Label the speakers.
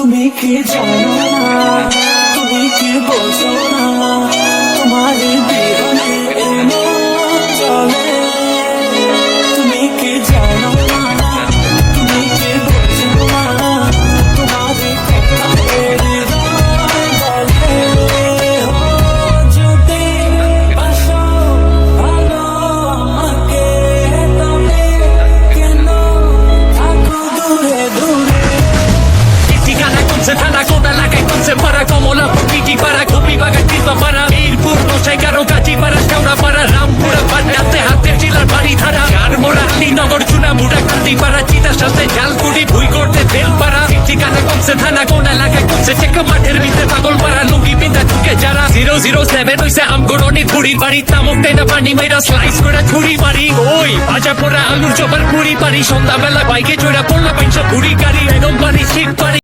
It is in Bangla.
Speaker 1: তুমি কি জানো না? তুমি কি বোঝো না? তোমার
Speaker 2: ঠিকানা করছে থানা কোন এলাকায় করছে পাড়া কমলা। পিটি পাড়া কপি বাগা কৃপা পাড়া। বীরপুর নশাই কারও কাজী পাড়া কেওড়া পাড়া, রামপুরা পান্ডাতে হাতে হাতে চিলার বাড়ি ধারা। চার মোড়া নগর চুনা মুড়া কান্দি পাড়া চিতা সাথে জালকুড়ি ভুই করতে তেল পাড়া। ঠিকানা করছে থানা কোন এলাকায় করছে চেকা মাঠের ভিতরে পাগল পাড়া, লুঙ্গি পিন্ধা ঢুকে যারা। জিরো জিরো সেভেন হইছে আমগরনি ধুড়ি বাড়ি। তামক টেনা পানি মাইরা স্লাইস করে ছুরি মারি ওই ভাজা পোড়া, আলুর চোপার পুরি পারি সন্ধ্যাবেলা বাইকে চড়া পড়লা পাইছো ঘুরি গাড়ি, একদম পারি সিট পারি